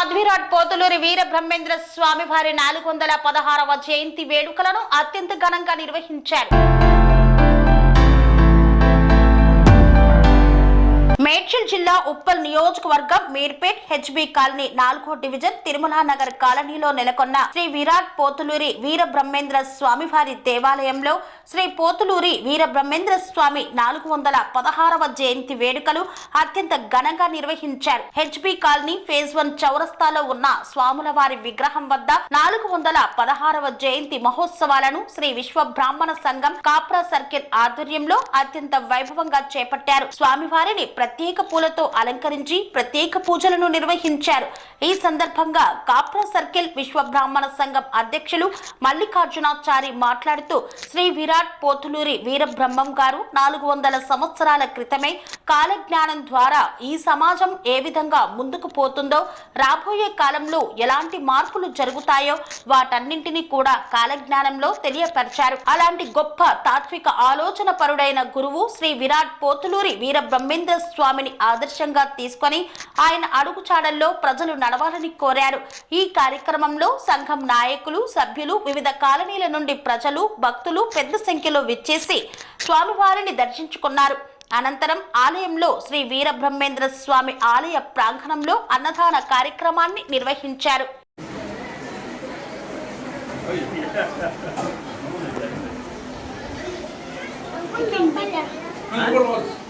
మధ్విరాట్ పోతులూరి వీర బ్రహ్మేంద్ర స్వామి వారి నాలుగు వందల పదహారవ జయంతి వేడుకలను అత్యంత ఘనంగా నిర్వహించారు. మేడ్చల్ జిల్లా ఉప్పల్ నియోజకవర్గం మీర్పేట్ హెచ్బి కాలనీ నాలుగో డివిజన్ తిరుమల నగర్ కాలనీలో నెలకొన్న శ్రీ విరాట్ పోతులూరి వీర బ్రహ్మేంద్ర స్వామి వారి దేవాలయంలో శ్రీ పోతులూరి వీర బ్రహ్మేంద్ర స్వామి నాలుగు వందల పదహారవ జయంతి వేడుకలు అత్యంత ఘనంగా నిర్వహించారు. హెచ్బి కాలనీ ఫేజ్ వన్ చౌరస్తాలో ఉన్న స్వాముల వారి విగ్రహం వద్ద నాలుగు వందల పదహారవ జయంతి మహోత్సవాలను శ్రీ విశ్వ బ్రాహ్మణ సంఘం కాప్రా సర్కిల్ ఆధ్వర్యంలో అత్యంత వైభవంగా చేపట్టారు. స్వామివారిని ప్రత్యేక పూలతో అలంకరించి ప్రత్యేక పూజలను నిర్వహించారు. ఈ సందర్భంగా కాప్రా సర్కిల్ విశ్వ బ్రాహ్మణ సంఘం అధ్యక్షులు మల్లికార్జునాచారి మాట్లాడుతూ శ్రీ విరాట్ పోతులూరి వీరబ్రహ్మం గారు నాలుగు వందల సంవత్సరాల క్రితమే కాలజ్ఞానం ద్వారా ఈ సమాజం ఏ విధంగా ముందుకు పోతుందో రాబోయే కాలంలో ఎలాంటి మార్పులు జరుగుతాయో వాటన్నింటినీ కూడా కాలజ్ఞానంలో తెలియపరిచారు. అలాంటి గొప్ప తాత్విక ఆలోచన పరుడైన గురువు శ్రీ విరాట్ పోతులూరి వీర బ్రహ్మేంద్ర స్వామిని ఆదర్శంగా తీసుకొని ఆయన అడుగుచాడల్లో ప్రజలు నడవాలని కోరారు. ఈ కార్యక్రమంలో సంఘం నాయకులు సభ్యులు వివిధ కాలనీల నుండి ప్రజలు భక్తులు పెద్ద సంఖ్యలో విచ్చేసి స్వామివారిని దర్శించుకున్నారు. అనంతరం ఆలయంలో శ్రీ వీరబ్రహ్మేంద్ర స్వామి ఆలయ ప్రాంగణంలో అన్నదాన కార్యక్రమాన్ని నిర్వహించారు. రూపాయలు వేయాలండి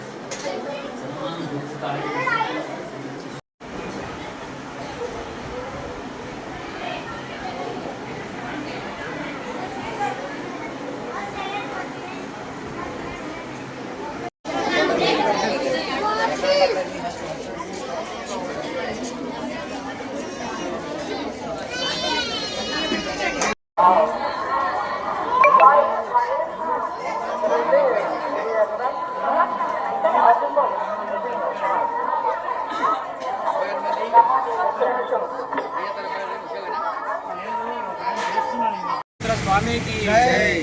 స్వామికి జై.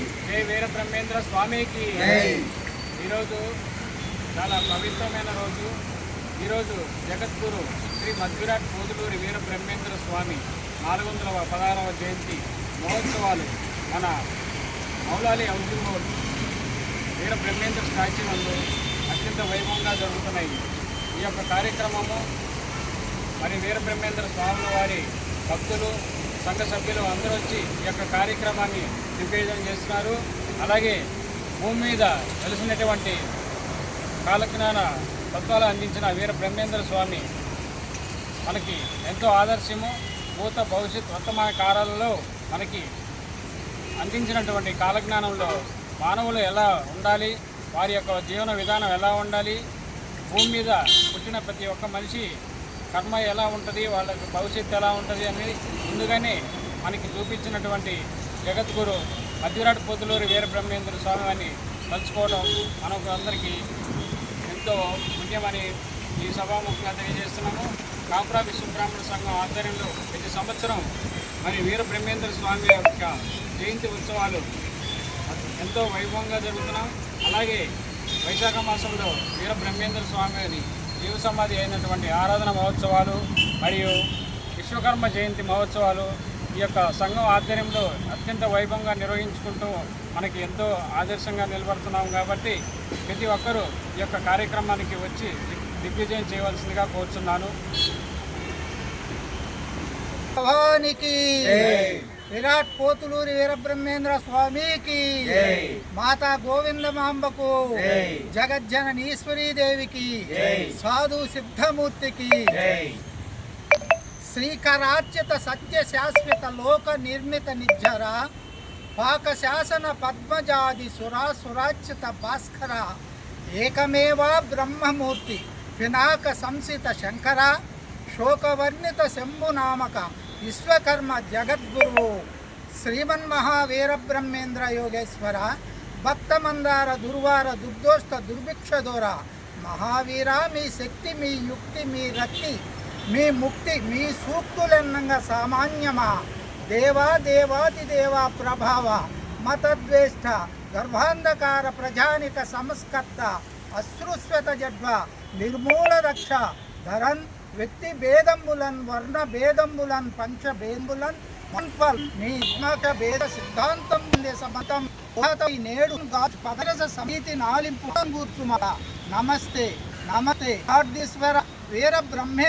వీర బ్రహ్మేంద్ర స్వామికి ఈరోజు చాలా పవిత్రమైన రోజు. ఈరోజు జగద్గురు శ్రీ మధ్విరాట్ పోదులూరి వీర బ్రహ్మేంద్ర స్వామి నాలుగు వందల పదహారవ జయంతి మహోత్సవాలు మన మౌలాలి హౌసింగ్ వీర బ్రహ్మేంద్ర స్టాచ్యూ నందు అత్యంత వైభవంగా జరుగుతున్నాయి. ఈ యొక్క కార్యక్రమము మరి వీర బ్రహ్మేంద్ర స్వాముల వారి భక్తులు సంఘ సభ్యులు అందరూ వచ్చి ఈ యొక్క కార్యక్రమాన్ని దిగ్విజయం చేస్తున్నారు. అలాగే భూమి మీద వెలిసినటువంటి కాలజ్ఞాన తత్వాలు అందించిన వీర బ్రహ్మేంద్ర స్వామి. మనకి ఎంతో ఆదర్శము భూత భవిష్యత్ వర్తమాన కాలాలలో మనకి అందించినటువంటి కాలజ్ఞానంలో మానవులు ఎలా ఉండాలి వారి యొక్క జీవన విధానం ఎలా ఉండాలి భూమి మీద పుట్టిన ప్రతి ఒక్క మనిషి కర్మ ఎలా ఉంటుంది వాళ్ళకి భవిష్యత్తు ఎలా ఉంటుంది అనేది ముందుగానే మనకి చూపించినటువంటి జగద్గురు మధ్యరాటి పోతులూరి వీర బ్రహ్మేంద్ర స్వామి అని తలుచుకోవడం మనకు అందరికీ ఎంతో ముఖ్యమని ఈ సభాముఖంగా తెలియజేస్తున్నాము. కాపురా విశ్వబ్రాహ్మణ సంఘం ఆధ్వర్యంలో ప్రతి సంవత్సరం మరి వీర బ్రహ్మేంద్ర స్వామి యొక్క జయంతి ఉత్సవాలు ఎంతో వైభవంగా జరుగుతున్నాం అలాగే వైశాఖ మాసంలో వీర బ్రహ్మేంద్ర స్వామి అని జీవ సమాధి అయినటువంటి ఆరాధన మహోత్సవాలు మరియు విశ్వకర్మ జయంతి మహోత్సవాలు ఈ యొక్క సంఘం ఆధ్వర్యంలో అత్యంత వైభవంగా నిర్వహించుకుంటూ మనకి ఎంతో ఆదర్శంగా నిలబడుతున్నాం కాబట్టి ప్రతి ఒక్కరూ ఈ యొక్క కార్యక్రమానికి వచ్చి దిగ్విజయం చేయవలసిందిగా కోరుచున్నాను. భవానికి విరాట్ పోతులూరి వీరబ్రహ్మేంద్ర స్వామికి మాతా గోవిందమాంబకు జగజ్జననీశ్వరీ దేవికి సాధు సిద్ధమూర్తికి శ్రీకరార్చిత సత్య శాశ్వత లోక నిర్మిత నిజ్జర పాక శాసన పద్మజాది సురా సురార్చిత భాస్కర ఏకమేవా బ్రహ్మమూర్తి పినాక సంసిత శంకర శోకవర్ణిత శంభునామక విశ్వకర్మ జగద్గురువు శ్రీమన్మహావీర బ్రహ్మేంద్ర యోగేశ్వర భక్తమందార దుర్వార దుర్దోష్ట దుర్భిక్ష దూర మహావీర మీ శక్తి మీ యుక్తి మీ రక్తి మీ ముక్తి మీ సూక్తులెన్నంగా సామాన్యమా? దేవా దేవాది దేవా ప్రభావ మతద్వేష్ట గర్భాంధకార ప్రజానిక సంస్కర్త అశ్రుస్వత జడ్వ నిర్మూల రక్ష ధరన్ వ్యక్తి భేదంబులన్ వర్ణ భేదంబులన్ పంచ భేదంబులన్ మన్ఫల్ మీ భేద సిద్ధాంతం ఉండే సమతం నేడు పదరస సమితి నాలింపు కూర్చుమా? నమస్తే నమస్తే హార్దీశ్వర వీర బ్రహ్మే